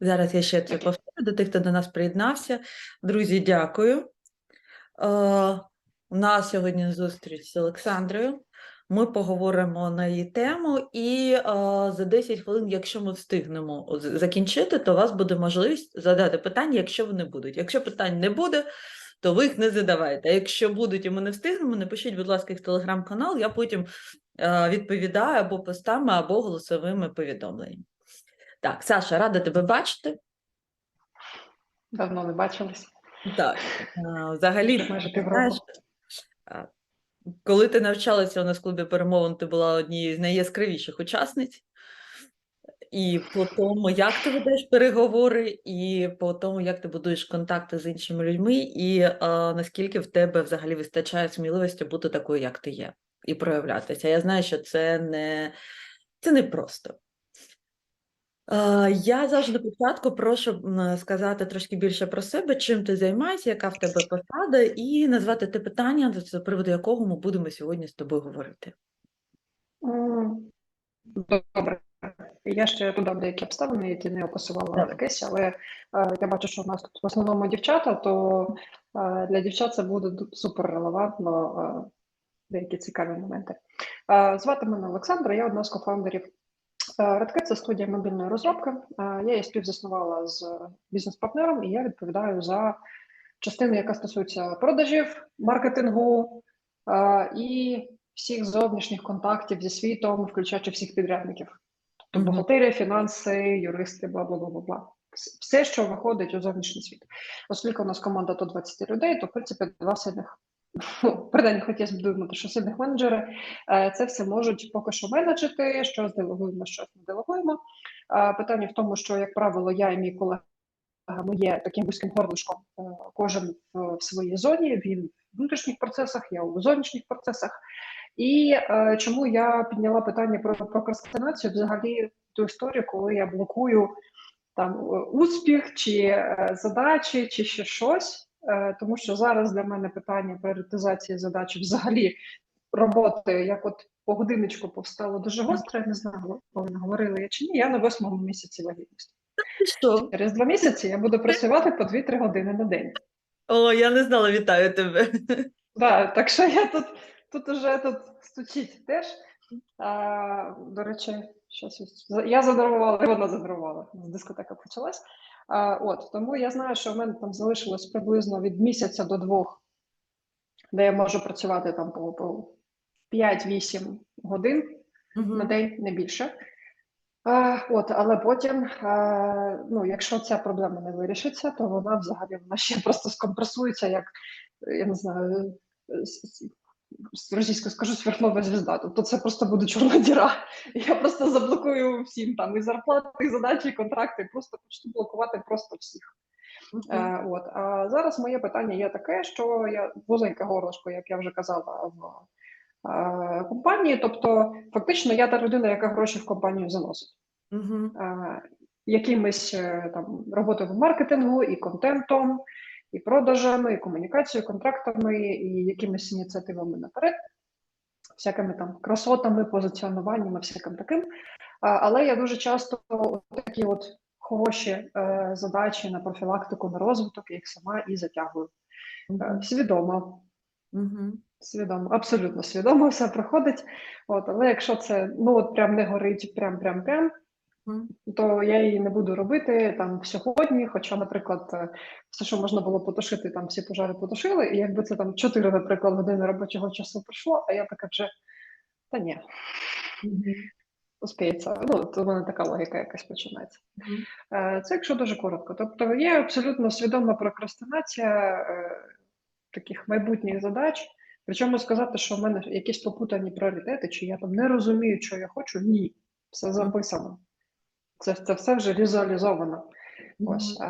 Зараз я ще це повторю до тих, хто до нас приєднався. Друзі, дякую. Е, у нас сьогодні зустріч з Олександрою. Ми поговоримо на її тему, і е, за 10 хвилин, якщо ми встигнемо закінчити, то у вас буде можливість задати питання, якщо вони будуть. Якщо питань не буде, то ви їх не задавайте. А якщо будуть і ми не встигнемо, напишіть, будь ласка, їх в телеграм-канал, я потім е, відповідаю або постами, або голосовими повідомленнями. Так, Саша, рада тебе бачити. Давно не бачились. Так, взагалі, Майже знаєш, коли ти навчалася у нас в клубі перемовин, ти була однією з найяскравіших учасниць. І по тому, як ти ведеш переговори, і по тому, як ти будуєш контакти з іншими людьми, і е, наскільки в тебе взагалі вистачає сміливості бути такою, як ти є, і проявлятися. Я знаю, що це не, це не просто. Е, Я завжди початку прошу сказати трошки більше про себе, чим ти займаєшся, яка в тебе посада, і назвати те питання, з приводу якого ми будемо сьогодні з тобою говорити. Добре. Я ще додам деякі обставини, які не описувала в але е, я бачу, що у нас тут в основному дівчата, то е, для дівчат це буде супер релевантно, е, деякі цікаві моменти. Е, звати мене Олександра, я одна з кофаундерів Redcat – це студія мобільної розробки. Е, Я її співзаснувала з бізнес-партнером, і я відповідаю за частину, яка стосується продажів, маркетингу і всіх зовнішніх контактів зі світом, включаючи всіх підрядників. Тобто Мгм. бухгалтерія, фінанси, юристи, бла бла бла бла бла. Все, що виходить у зовнішній світ. Оскільки у нас команда до 20 людей, то в принципі два сильних. Принаймні хотілося б думати, що сильних менеджери е, це все можуть поки що менеджити, що делегуємо, що не делегуємо. Е, Питання в тому, що, як правило, я і мій колега ми є таким вузьким горлишком. Е, Кожен в, в своїй зоні, він в внутрішніх процесах, я у зовнішніх процесах. І е, чому я підняла питання про прокрастинацію, взагалі ту історію, коли я блокую там успіх чи е, задачі, чи ще щось. Е, тому що зараз для мене питання пріоритизації задачі взагалі роботи, як от по годиночку повстало дуже гостро. Я не знаю, коли говорили я чи ні. Я на восьмому місяці вагітності. Що? Через два місяці я буду працювати по 2-3 години на день. О, я не знала, вітаю тебе. Да, так що я тут, тут уже тут стучить теж. А, до речі, щось я задарувала, вона задарувала. Дискотека почалась. От, тому я знаю, що в мене там залишилось приблизно від місяця до двох, де я можу працювати там по, по 5-8 годин на день, не більше. А, от, але потім, а, ну, якщо ця проблема не вирішиться, то вона взагалі вона ще просто скомпресується, як я не знаю, російською скажу сверхнова звізда. Тобто це просто буде чорна діра. Я просто заблокую всім там і зарплати, і задачі, і контракти, просто почну блокувати просто всіх. Мгм. Е, от. А зараз моє питання є таке, що я вузеньке горлышко, як я вже казала, в е, компанії. Тобто, фактично, я та людина, яка гроші в компанію заносить. Мгм. Е, якимись е, там роботою в маркетингу, і контентом, і продажами, і комунікацією, контрактами, і якимись ініціативами наперед, всякими там красотами, позиціонуваннями, всяким таким. Але я дуже часто такі от хороші е, задачі на профілактику, на розвиток, я їх сама і затягую. Е, свідомо, свідомо, абсолютно свідомо все проходить. От, але якщо це ну от прям не горить, прям прям прям, Мгм. То я її не буду робити там сьогодні. Хоча, наприклад, е, все, що можна було потушити, там всі пожари потушили, і якби це там 4, наприклад, години робочого часу пройшло, а я така вже та ні, успіється. Ну, то в мене така логіка якась починається. Е, Це якщо дуже коротко. Тобто є абсолютно свідома прокрастинація е, таких майбутніх задач. Причому сказати, що в мене якісь попутані пріоритети, чи я там не розумію, що я хочу, ні. Все записано. Це, це все вже візуалізовано. Ось. А,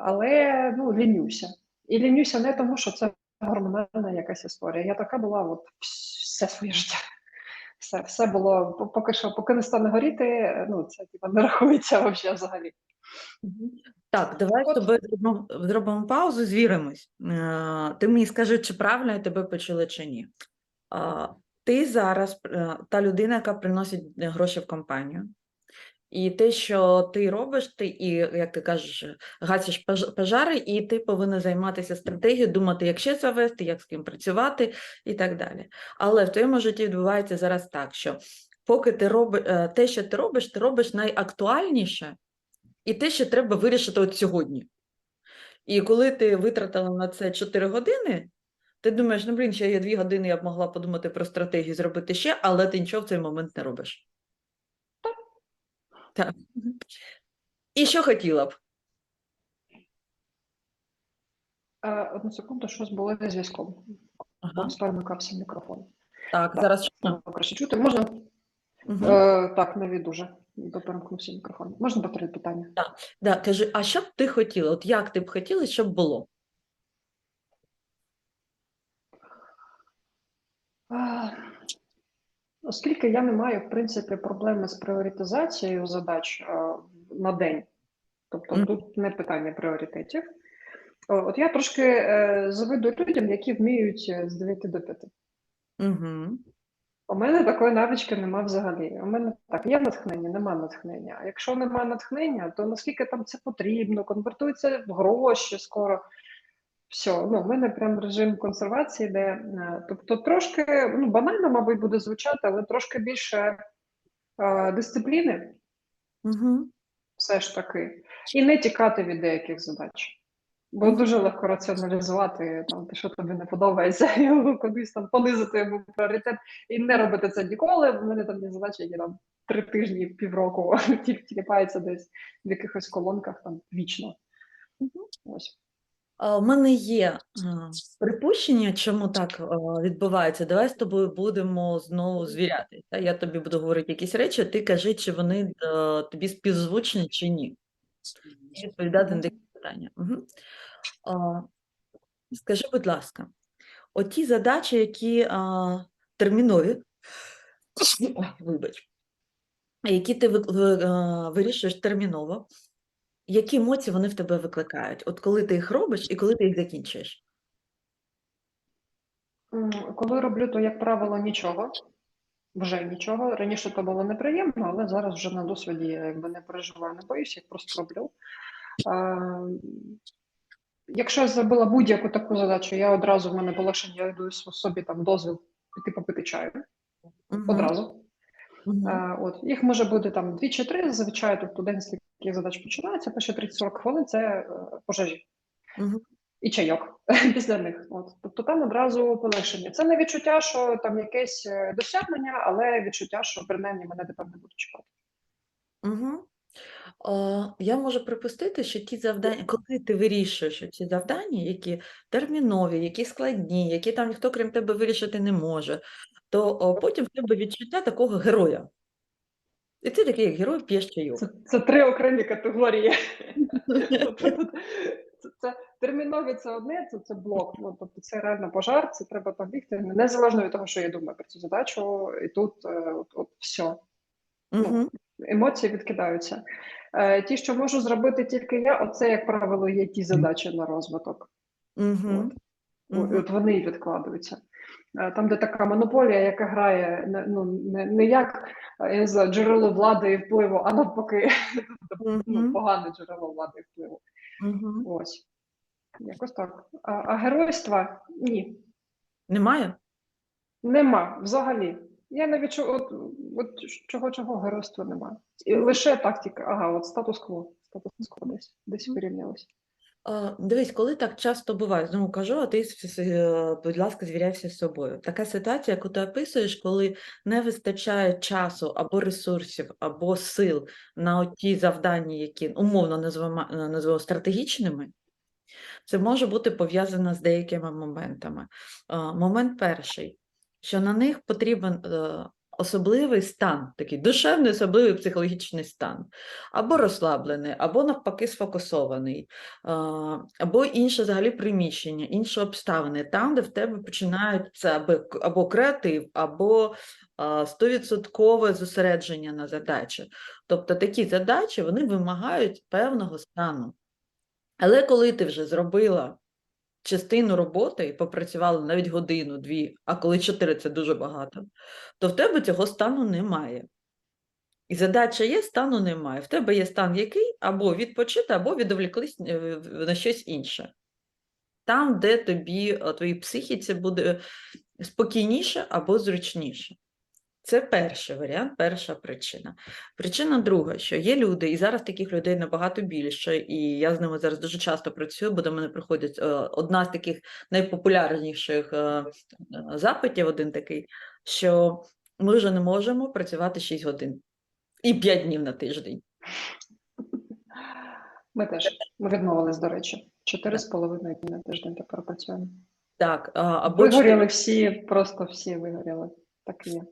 але ну, лінюся. І лінюся не тому, що це гормональна якась історія. Я така була от все своє життя. Все, все було поки що, поки не стане горіти, ну це типа не рахується взагалі. Так, давай От. тобою зробимо, зробимо паузу, звіримось. Е, Ти мені скажи, чи правильно я тебе почула, чи ні. Ти зараз е, та людина, яка приносить гроші в компанію, І те, що ти робиш, ти і, як ти кажеш, гасиш пожари, і ти повинен займатися стратегією, думати, як ще завести, як з ким працювати і так далі. Але в твоєму житті відбувається зараз так, що поки ти робиш те, що ти робиш, ти робиш найактуальніше і те, що треба вирішити от сьогодні. І коли ти витратила на це 4 години, ти думаєш, ну блін, ще є 2 години, я б могла подумати про стратегію, зробити ще, але ти нічого в цей момент не робиш. Так. І що хотіла б? Е, Одну секунду, щось було зі зв'язком. Ага. Перемикався мікрофон. Так, Так. зараз чутно? Е, Краще чути. Можна? Мгм. Е, так, не дуже. Бо перемкнувся мікрофон. Можна повторити питання? Да, кажи, а що б ти хотіла? От як ти б хотіла, щоб було? А, Оскільки я не маю, в принципі, проблеми з пріоритизацією задач а, на день, тобто Мгм. тут не питання пріоритетів. От я трошки е, завидую людям, які вміють е, з 9 до 5. Угу. У мене такої навички нема взагалі. У мене так, є натхнення, нема натхнення. А якщо нема натхнення, то наскільки там це потрібно, конвертується в гроші скоро. Все, ну, в мене прям режим консервації, де е, тобто трошки, ну банально, мабуть, буде звучати, але трошки більше е, дисципліни, Угу. все ж таки, і не тікати від деяких задач. Бо дуже легко раціоналізувати там, те, що тобі не подобається, і кудись там понизити йому пріоритет і не робити це ніколи. У мене там є задачі, які там три тижні, півроку ті- тіліпаються десь в якихось колонках там вічно. Ось. У мене є припущення, чому так а, відбувається. Давай з тобою будемо знову звіряти. Я тобі буду говорити якісь речі, а ти кажи, чи вони е, тобі співзвучні, чи ні. Відповідати на такі питання. Угу. Скажи, будь ласка, оті задачі, які а, термінові, вибач, які ти вирішуєш терміново, які емоції вони в тебе викликають? От коли ти їх робиш і коли ти їх закінчуєш? М, Коли роблю, то, як правило, нічого. Вже нічого. Раніше то було неприємно, але зараз вже на досвіді я якби не переживаю, не боюсь, я просто роблю. А, якщо я зробила будь-яку таку задачу, я одразу в мене полегшення, я даю собі там дозвіл піти попити чаю. Мгм, Одразу. мгм, А, от. Їх може бути там дві чи три зазвичай, тобто день з таких задач починається, перші 30-40 хвилин це е, пожежі. мгм. і чайок після них. От. Тобто там одразу полегшення. Це не відчуття, що там якесь е, досягнення, але відчуття, що принаймні мене тепер не будуть чекати. Угу. Я можу припустити, що ті завдання, коли ти вирішуєш ці завдання, які термінові, які складні, які там ніхто крім тебе вирішити не може, то о, потім в тебе відчуття такого героя. І ти такий, як герой, п'єш чайок. Це, це три окремі категорії. Тобто це, це термінові це одне, це, це блок. Ну, тобто це реально пожар, це треба побігти. Незалежно від того, що я думаю про цю задачу, і тут е, от, от все. Угу. Емоції відкидаються. Е, ті, що можу зробити тільки я, оце, як правило, є ті задачі на розвиток. Угу. От. І От вони і відкладаються. Е, Там, де така монополія, яка грає не, ну, не, не як знаю, джерело влади і впливу, а навпаки, ну, Мгм. погане джерело влади і впливу. Угу. Ось. Якось так. А, а геройства ні. Немає? Нема взагалі. Я не відчу, от, от чого чого геройства нема. І лише тактика. Ага, от статус-кво. Статус-кво десь десь вирівнялося. Дивись, коли так часто буває, знову кажу, а ти, е, будь ласка, звіряйся з собою. Така ситуація, яку ти описуєш, коли не вистачає часу або ресурсів, або сил на ті завдання, які умовно е, стратегічними, це може бути пов'язано з деякими моментами. Момент перший, що на них потрібен е, особливий стан, такий душевний, особливий психологічний стан, або розслаблений, або навпаки сфокусований, або інше взагалі приміщення, інші обставини, там, де в тебе починається або, креатив, або стовідсоткове зосередження на задачі. Тобто такі задачі вони вимагають певного стану. Але коли ти вже зробила частину роботи і попрацювала навіть годину, дві, а коли чотири це дуже багато, то в тебе цього стану немає. І задача є, стану немає. В тебе є стан який або відпочити, або відволіклись е, на щось інше. Там, де тобі, твоїй психіці буде спокійніше або зручніше. Це перший варіант, перша причина. Причина друга, що є люди, і зараз таких людей набагато більше, і я з ними зараз дуже часто працюю, бо до мене приходять е, одна з таких найпопулярніших е, запитів, один такий, що ми вже не можемо працювати 6 годин і 5 днів на тиждень. Ми теж ми відмовились, до речі. Чотири з половиною дні на тиждень тепер працюємо. Так, або Вигоріли всі, просто всі вигоріли. Так і є.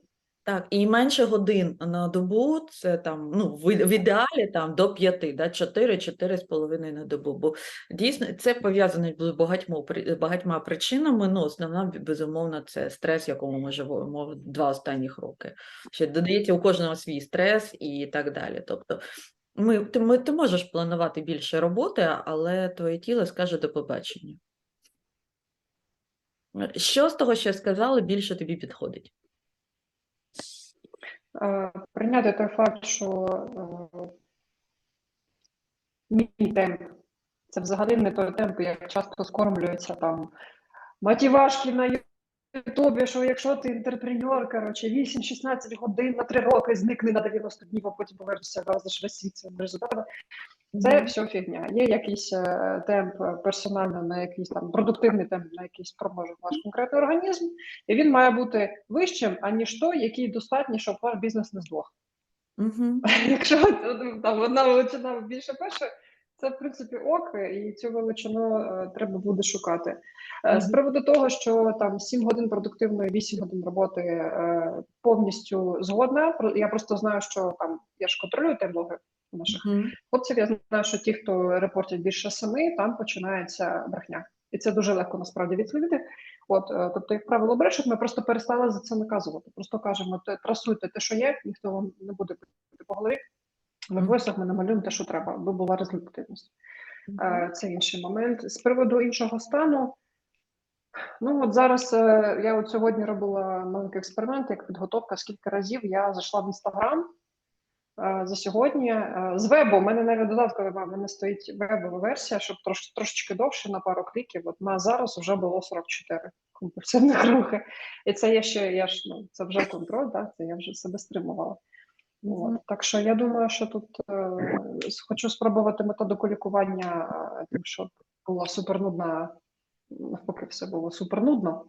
Так, і менше годин на добу, це там, ну, в, в ідеалі там до 5, да, 4, 4 з половиною на добу. Бо дійсно це пов'язано з багатьма, багатьма причинами. Ну, основна, безумовно, це стрес, в якому ми живемо два останніх роки. Ще додається у кожного свій стрес і так далі. Тобто, ми, ти, ми, ти можеш планувати більше роботи, але твоє тіло скаже до побачення. Що з того, що я сказала, більше тобі підходить? Прийняти той факт, що е, мій темп це взагалі не той темп, як часто скормлюється там матівашки на Ютубі, що якщо ти інтерпренер, коротше, 8-16 годин на 3 роки зникне на 90 днів, а потім повернешся весь світ своїми результатами. Це все фігня. Є якийсь е, темп персонально на якийсь там продуктивний темп, на який спроможний ваш конкретний організм, і він має бути вищим, аніж той, який достатній, щоб ваш бізнес не здох. Мгм. Якщо там одна величина більше пише, це в принципі ок, і цю величину е, треба буде шукати. Е, З приводу того, що там 7 годин продуктивної, 8 годин роботи е, повністю згодна. Я просто знаю, що там я ж контролюю таймлоги наших Мгм. хлопців. Я знаю, що ті, хто репортять більше семи, там починається брехня. І це дуже легко насправді відслідити. От, е, тобто, як правило, брешуть, ми просто перестали за це наказувати. Просто кажемо, трасуйте те, що є, ніхто вам не буде бити по голові. В Мгм. ми намалюємо те, що треба, аби була результативність. Мгм. Е, Це інший момент. З приводу іншого стану. Ну от зараз е, я от сьогодні робила маленький експеримент, як підготовка. Скільки разів я зайшла в інстаграм за сьогодні е, з вебу. У мене навіть додаткова в мене стоїть вебова версія, щоб трош, трошечки довше на пару кліків. От на зараз вже було 44 компульсивних рухи. І це я ще я ж ну це вже контроль, да? це я вже себе стримувала. Мгм. От, так що я думаю, що тут е, хочу спробувати методику лікування, е, тим, що була супернудна, навпаки, все було супернудно,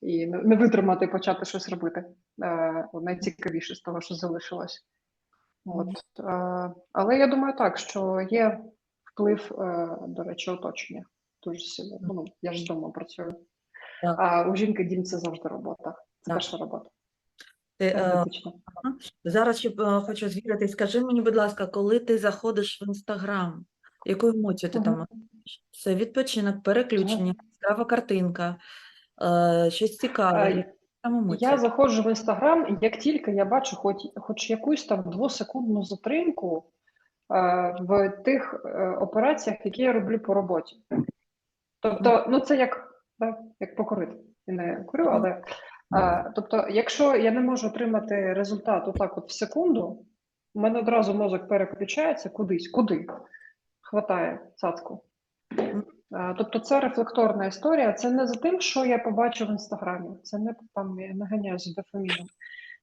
і не, не витримати і почати щось робити. Е, найцікавіше з того, що залишилось. От, е, але я думаю так, що є вплив, е, до речі, оточення. Дуже сильно. Ну, я ж вдома працюю. Так. А у жінки дім це завжди робота. Це Так. перша робота. Ти, е, зараз ще е, хочу звірити. Скажи мені, будь ласка, коли ти заходиш в інстаграм, яку емоцію ти там Мгм. Це відпочинок, переключення, яскрава картинка, е, щось цікаве. Я заходжу в інстаграм, і як тільки я бачу хоч, хоч якусь там двосекундну затримку е, в тих е, операціях, які я роблю по роботі. Тобто, ну це як, да, як покурити. Я не курю, але е, тобто, якщо я не можу отримати результат отак от в секунду, у мене одразу мозок переключається кудись, куди хватає цацку. Е, Тобто це рефлекторна історія. Це не за тим, що я побачив в інстаграмі. Це не там я не ганяюся дофаміном.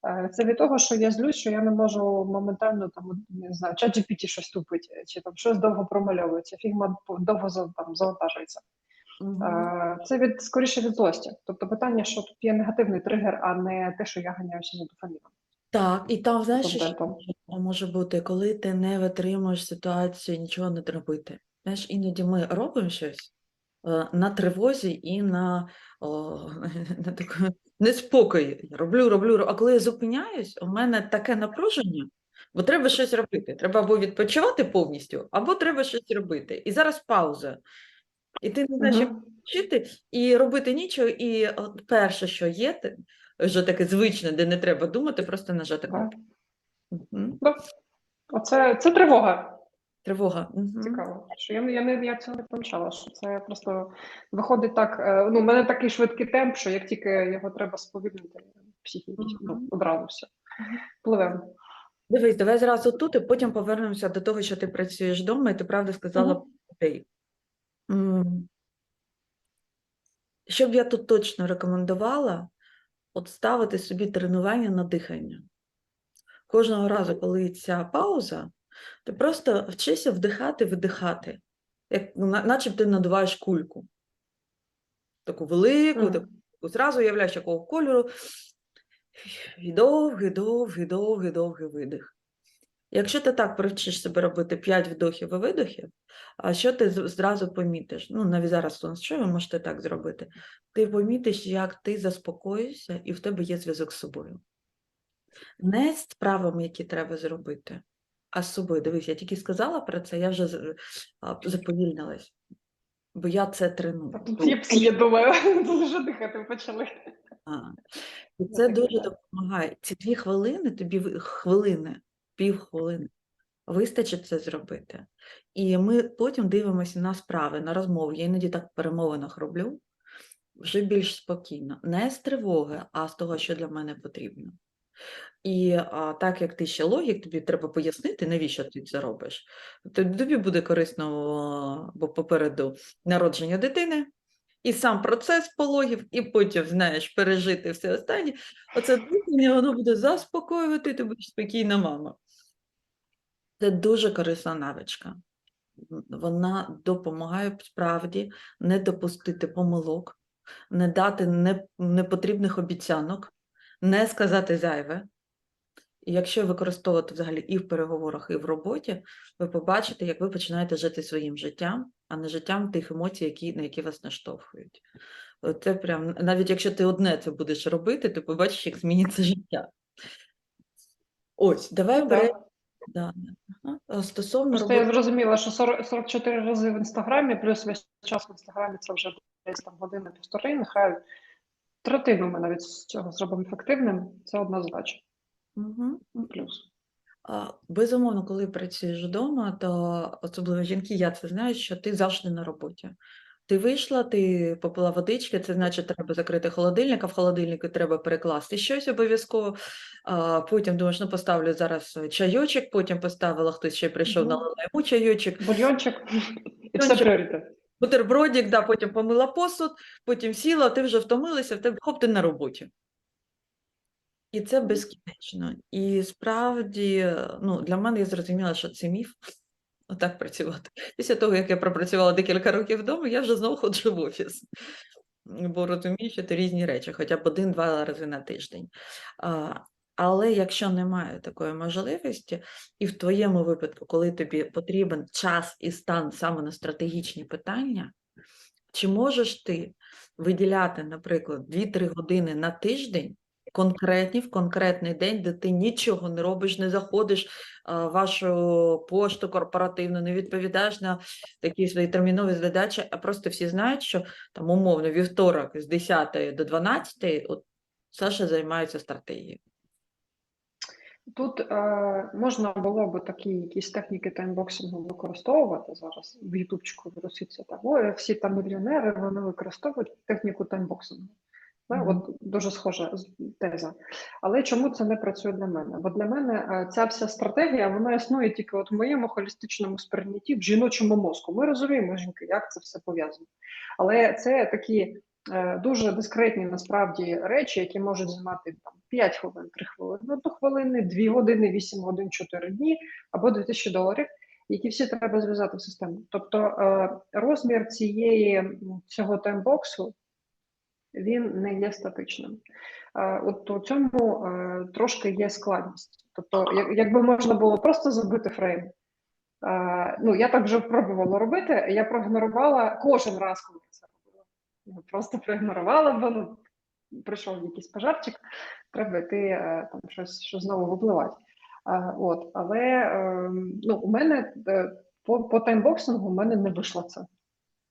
Е, Це від того, що я злюсь, що я не можу моментально там не знаю, чат GPT щось тупить, чи там щось довго промальовується, фігма довго там завантажується. Е, Це від скоріше від злості. Тобто питання, що тут є негативний тригер, а не те, що я ганяюся за дофаміном. Так, і там, знаєш, що може- може бути, коли ти не витримуєш ситуацію, нічого не робити. Знаєш, іноді ми робимо щось е, на тривозі і на, о, на такому неспокої. Я Роблю, роблю, ро- а коли я зупиняюсь, у мене таке напруження, бо треба щось робити. Треба або відпочивати повністю, або треба щось робити. І зараз пауза. І ти не знаєш, як вчити і робити нічого, і от перше, що є, вже таке звичне, де не треба думати, просто нажати кнопку. Да. Оце це тривога. Тривога. Цікаво. Що я, я не я цього не помічала, що це просто виходить так. е, Ну, у мене такий швидкий темп, що як тільки його треба сповільнити, психіки ну, одразу все. Пливемо. Дивись, давай зразу тут, і потім повернемося до того, що ти працюєш вдома, і ти правда сказала про людей. Що б я тут точно рекомендувала, от ставити собі тренування на дихання. Кожного разу, коли ця пауза, ти просто вчися вдихати, видихати, як, наче ти надуваєш кульку. Таку велику, Мгм. таку, зразу уявляєш, якого кольору. І довгий, довгий, довгий, довгий видих. Якщо ти так привчиш себе робити 5 вдохів і видохів, а що ти зразу помітиш? Ну, навіть зараз що ви можете так зробити? Ти помітиш, як ти заспокоїшся, і в тебе є зв'язок з собою. Не з справами, які треба зробити, а з собою. Дивись, я тільки сказала про це, я вже заповільнилась, бо я це треную. Є псі, я думаю, тут вже дихати почали. А, І це так дуже гадаю. допомагає. Ці дві хвилини, тобі ви- хвилини, півхвилини, вистачить це зробити. І ми потім дивимося на справи, на розмови. Я іноді так в перемовинах роблю, вже більш спокійно. Не з тривоги, а з того, що для мене потрібно. І а, так як ти ще логік, тобі треба пояснити, навіщо ти це робиш. То тобі буде корисно, бо попереду народження дитини, і сам процес пологів, і потім, знаєш, пережити все останнє. Оце дихання, воно буде заспокоювати, ти будеш спокійна мама. Це дуже корисна навичка. Вона допомагає справді не допустити помилок, не дати непотрібних обіцянок, не сказати зайве. І якщо використовувати взагалі і в переговорах, і в роботі, ви побачите, як ви починаєте жити своїм життям, а не життям тих емоцій, які, на які вас наштовхують. Це прям, навіть якщо ти одне це будеш робити, ти побачиш, як зміниться життя. Ось, давай беремо. Да. ага. Стосовно Просто я зрозуміла, що 40, 44 рази в інстаграмі, плюс весь час в інстаграмі це вже десь там година півтори. Нехай третину ми навіть з цього зробимо ефективним. Це одна задача. Мгм. Плюс. Безумовно, коли працюєш вдома, то особливо жінки, я це знаю, що ти завжди на роботі. Ти вийшла, ти попила водички, це значить, треба закрити холодильник, а в холодильнику треба перекласти щось обов'язково. А, потім думаєш, ну поставлю зараз чайочок, потім поставила, хтось ще прийшов, Мгм. налила йому чайочок, Бульйончик і все пріоритет. бутербродик, да, потім помила посуд, потім сіла, ти вже втомилася, в тебе хоп, ти на роботі. І це безкінечно. І справді, ну, для мене я зрозуміла, що це міф отак працювати. Після того, як я пропрацювала декілька років вдома, я вже знову ходжу в офіс. Бо розумію, що це різні речі, хоча б один-два рази на тиждень. А, але якщо немає такої можливості, і в твоєму випадку, коли тобі потрібен час і стан саме на стратегічні питання, чи можеш ти виділяти, наприклад, 2-3 години на тиждень конкретні в конкретний день, де ти нічого не робиш, не заходиш а, в вашу пошту корпоративну, не відповідаєш на такі свої термінові задачі, а просто всі знають, що там умовно вівторок з 10 до 12 от Саша займається стратегією. Тут е, можна було б такі якісь техніки таймбоксингу використовувати зараз. В Ютубчику вироситься там. Всі там мільйонери вони використовують техніку таймбоксингу. Да, Мгм. От дуже схожа теза. Але чому це не працює для мене? Бо для мене е, ця вся стратегія вона існує тільки от в моєму холістичному сприйнятті в жіночому мозку. Ми розуміємо, жінки, як це все пов'язано. Але це такі е, дуже дискретні насправді речі, які можуть займати там 5 хвилин, 3 хвилини, 1 хвилини, 2 години, 8 годин, 4 дні або 2000 доларів, які всі треба зв'язати в систему. Тобто е, розмір цієї цього таймбоксу він не є статичним. Е, От у цьому е, трошки є складність. Тобто, якби можна було просто забити фрейм. Е, Ну, я так вже пробувала робити. Я проігнорувала кожен раз, коли я це робила. Я просто проігнорувала, бо ну, прийшов якийсь пожарчик, треба йти там щось, що знову випливати. От, але е, ну, у мене по, по таймбоксингу у мене не вийшло це.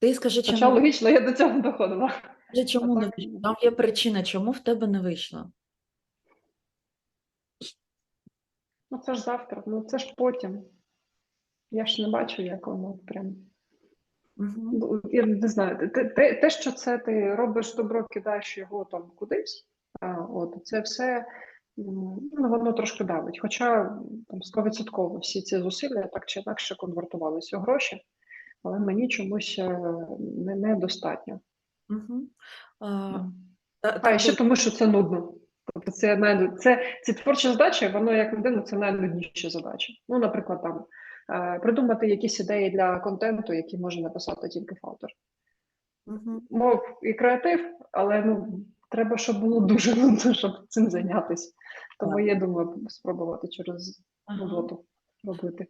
Ти скажи, Хоча логічно, я до цього доходила. Скажи, чому не вийшло? Там є причина, чому в тебе не вийшло. Ну це ж завтра, ну це ж потім. Я ж не бачу, як воно прям. Ну, Я не знаю, те, те, що це ти робиш добро, кидаєш його там кудись, а, от це все ну, воно трошки давить. Хоча там 100% всі ці зусилля так чи інакше конвертувалися у гроші, але мені чомусь е, не, Мгм. А, А так ще тому, що це нудно. Тобто це, най... це ці творчі задачі, воно як не дивно, це найнудніші задачі. Ну, наприклад, там е, придумати якісь ідеї для контенту, які може написати тільки фактор. Мгм. Мов і креатив, але ну треба, щоб було дуже нудно, щоб цим зайнятися. Тому я думаю, спробувати через Ага. робити.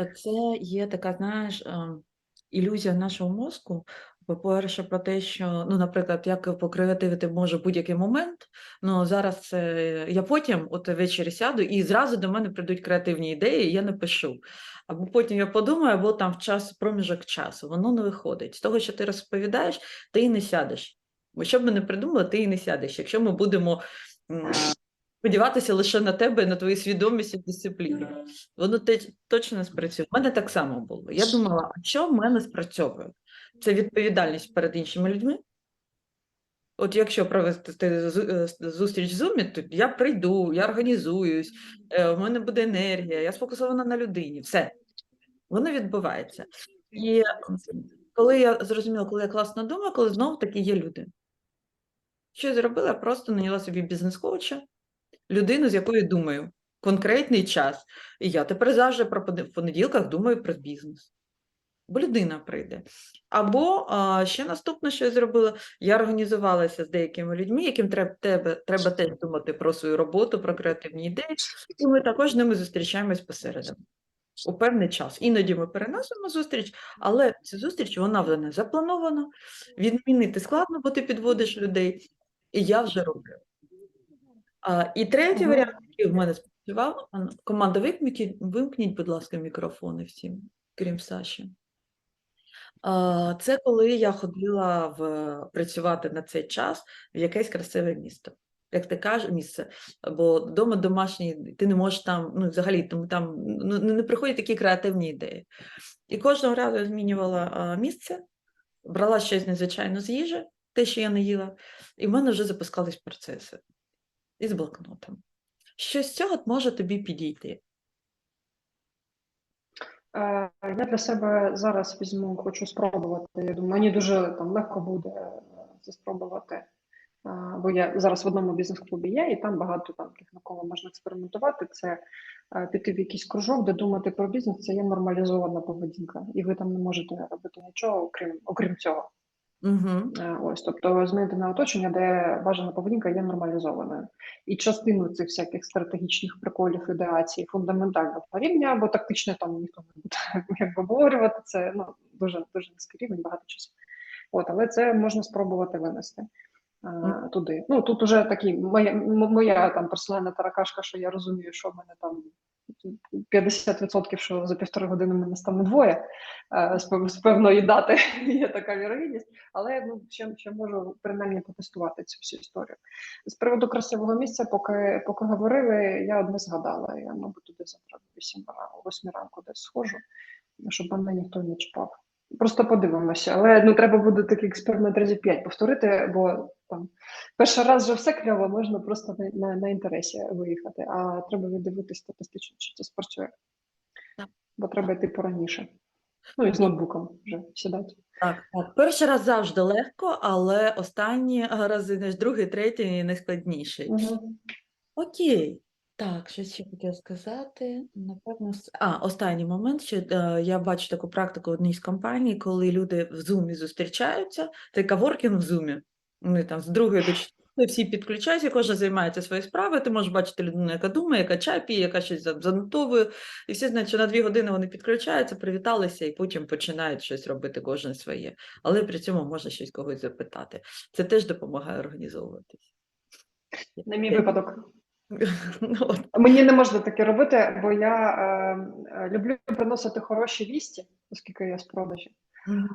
Е, Це є така, знаєш, ем, ілюзія нашого мозку. По-перше, про те, що, ну, наприклад, як покреативити може будь-який момент. Ну, зараз це я потім, от ввечері сяду, і зразу до мене прийдуть креативні ідеї, і я напишу. Або потім я подумаю, або там в час проміжок часу. Воно не виходить. З того, що ти розповідаєш, ти і не сядеш. Бо що б ми не придумали, ти і не сядеш. Якщо ми будемо сподіватися лише на тебе, на твою свідомість і дисципліну. Воно те, точно не спрацює. У мене так само було. Я думала, а що в мене спрацьовує? Це відповідальність перед іншими людьми. От якщо провести е, зустріч в Zoom, то я прийду, я організуюсь, е, в мене буде енергія, я сфокусована на людині. Все. Воно відбувається. І коли я зрозуміла, коли я класно думаю, коли знову таки є люди. Що я зробила? Я просто наняла собі бізнес-коуча, людину, з якою думаю, конкретний час. І я тепер завжди в понеділках думаю про бізнес. Бо людина прийде. Або а, ще наступне, що я зробила, я організувалася з деякими людьми, яким треба, тебе, треба теж думати про свою роботу, про креативні ідеї, і ми також з ними зустрічаємось посередом у певний час. Іноді ми переносимо зустріч, але ця зустріч вона вже не запланована. Відмінити складно, бо ти підводиш людей, і я вже роблю. А, і третій варіант, який в мене спрацював, команда, вимкніть, вимкніть, будь ласка, мікрофони всім, крім Саші. Це коли я ходила в, працювати на цей час в якесь красиве місто. Як ти кажеш, місце, бо вдома домашній, ти не можеш там, ну взагалі тому там ну, не не приходять такі креативні ідеї. І кожного разу я змінювала а, місце, брала щось незвичайно з їжі, те, що я не їла, і в мене вже запускались процеси із блокнотом. Що з цього може тобі підійти? Е, Я для себе зараз візьму, хочу спробувати. Я думаю, мені дуже там легко буде е, це спробувати. Е, Бо я зараз в одному бізнес-клубі є, і там багато там на кого можна експериментувати. Це піти в якийсь кружок, де думати про бізнес, це є нормалізована поведінка, і ви там не можете робити нічого, окрім окрім цього. Угу. Ось, тобто на оточення, де бажана поведінка є нормалізованою. І частину цих всяких стратегічних приколів, ідеацій фундаментального рівня, бо тактично там ніхто не буде якби обговорювати це ну, дуже дуже низький рівень, багато часу. От, але це можна спробувати винести е, туди. Ну тут уже такі моя, моя там персональна таракашка, що я розумію, що в мене там 50%, що за півтори години мене стане двоє е, з, певної дати є така вірогідність, але ну ще, ще можу принаймні потестувати цю всю історію. З приводу красивого місця, поки поки говорили, я одне згадала. Я, мабуть, туди завтра о 8 ранку, 8 ранку десь схожу, щоб мене ніхто не чіпав. Просто подивимося, але ну треба буде такий експеримент разів 5 повторити, бо там перший раз вже все кльово, можна просто на, на, на інтересі виїхати, а треба віддивитися статистично, чи це спрацює. Так. Бо треба йти пораніше. Ну і з ноутбуком вже сідати. Так, так. Перший раз завжди легко, але останні рази, наш другий, третій найскладніший. Угу. Окей. Так, що ще хотіла сказати? Напевно, а, останній момент, що е, я бачу таку практику в одній з компаній, коли люди в Zoom зустрічаються, це каворкінг в Zoom. Вони там з другої до четвертої всі підключаються, кожен займається своєю справою. Ти можеш бачити людину, яка думає, яка чай п'є, яка щось за- занотовує. І всі знають, що на дві години вони підключаються, привіталися і потім починають щось робити кожен своє. Але при цьому можна щось когось запитати. Це теж допомагає організовуватись. На мій випадок. Ну. Мені не можна таке робити, бо я е, е, люблю приносити хороші вісті, оскільки я з продажі.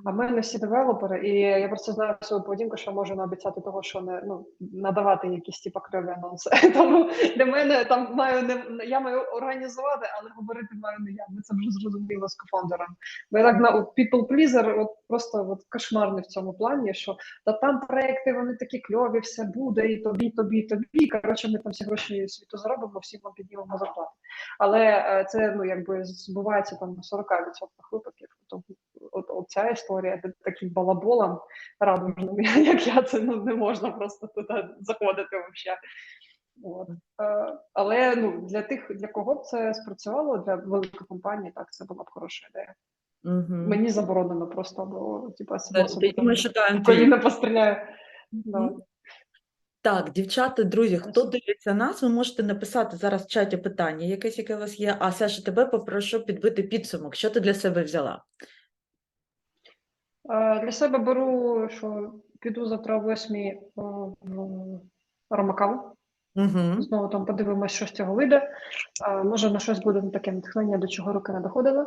А в мене всі девелопери, і я просто знаю свою поведінку, що можу наобіцяти того, що не ну надавати якісь типа криві анонси. Тому для мене там маю не я маю організувати, але говорити маю не я. Ми це вже зрозуміло з кофаундером. Бо я так на people pleaser, от просто от кошмарний в цьому плані, що та там проекти вони такі кльові, все буде, і тобі, тобі, тобі. Коротше, ми там всі гроші світу заробимо, всім вам піднімемо зарплати. Але е, це ну якби збувається там на 40% випадків. Тому от, от ця історія де таким балаболом радужним, як я, це ну не можна просто туди заходити взагалі. От. Е, але ну для тих, для кого б це спрацювало, для великої компанії, так це була б хороша ідея. Мгм. Мені заборонено просто, бо типа Е, шукаємо твій. постріляю. Да. Так, дівчата, друзі, хто дивиться нас, ви можете написати зараз в чаті питання, якесь, яке у вас є. А Саша, тебе попрошу підбити підсумок. Що ти для себе взяла? Е, Для себе беру, що піду завтра о восьмій е, в Ромакаву. Угу. Знову там подивимось, що з цього вийде. Е, Може, на щось буде таке натхнення, до чого руки не доходили.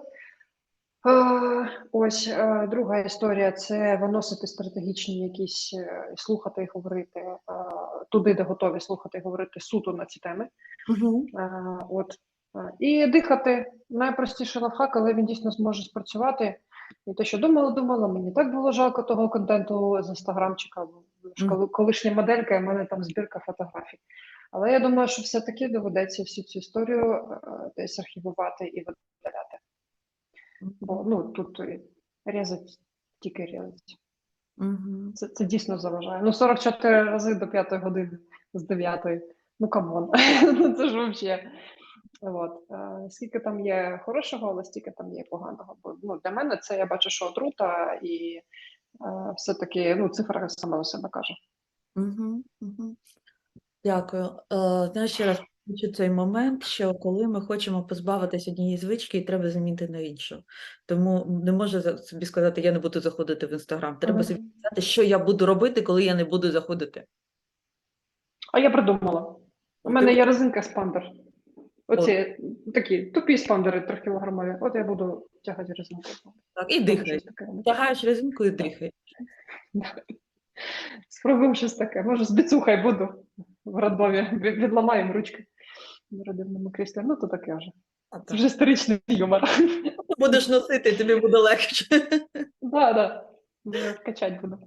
Е, Ось е, друга історія це виносити стратегічні якісь, е, слухати і говорити туди, де готові слухати і говорити суто на ці теми. Угу. От. І дихати найпростіший лайфхак, але він дійсно зможе спрацювати. І те, що думала, думала, мені так було жалко того контенту з інстаграмчика, коли колишня моделька, і в мене там збірка фотографій. Але я думаю, що все-таки доведеться всю цю історію десь архівувати і видаляти. Бо ну тут різать, тільки різать. Угу. Це, це дійсно заважає. Ну, 44 рази до 5 години з 9. Ну камон. ну це ж взагалі. От. Е, скільки там є хорошого, але стільки там є поганого. Бо ну, для мене це я бачу, що отрута, і е, все-таки ну, цифра сама за себе каже. Угу. Угу. Дякую. Е, ще раз хочу цей момент, що коли ми хочемо позбавитись однієї звички, треба замінити на іншу. Тому не можу собі сказати, я не буду заходити в інстаграм. Треба собі сказати, що я буду робити, коли я не буду заходити. А я придумала. У мене є резинка спандер. Оці такі тупі спандери трьохкілограмові. От я буду тягати резинку. Так, і дихай. Тягаєш резинку і дихай. Спробуємо щось таке. Може, з біцухай буду в роддомі. Від- Відламаємо ручки в родинному кріслі. Ну, то таке вже. А, Це так. вже історичний юмор. Будеш носити, тобі буде легше. Да, да. Вже Качать буду.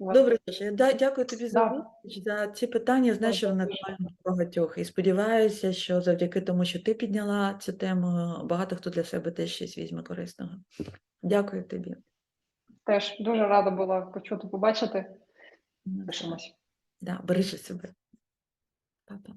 Добре, я дякую тобі за за ці питання. Знаєш, що дякую. багатьох. І сподіваюся, що завдяки тому, що ти підняла цю тему, багато хто для себе теж щось візьме корисного. Дякую тобі. Теж дуже рада була почути, побачити. Пишемось. Да, бережи себе. Па-па.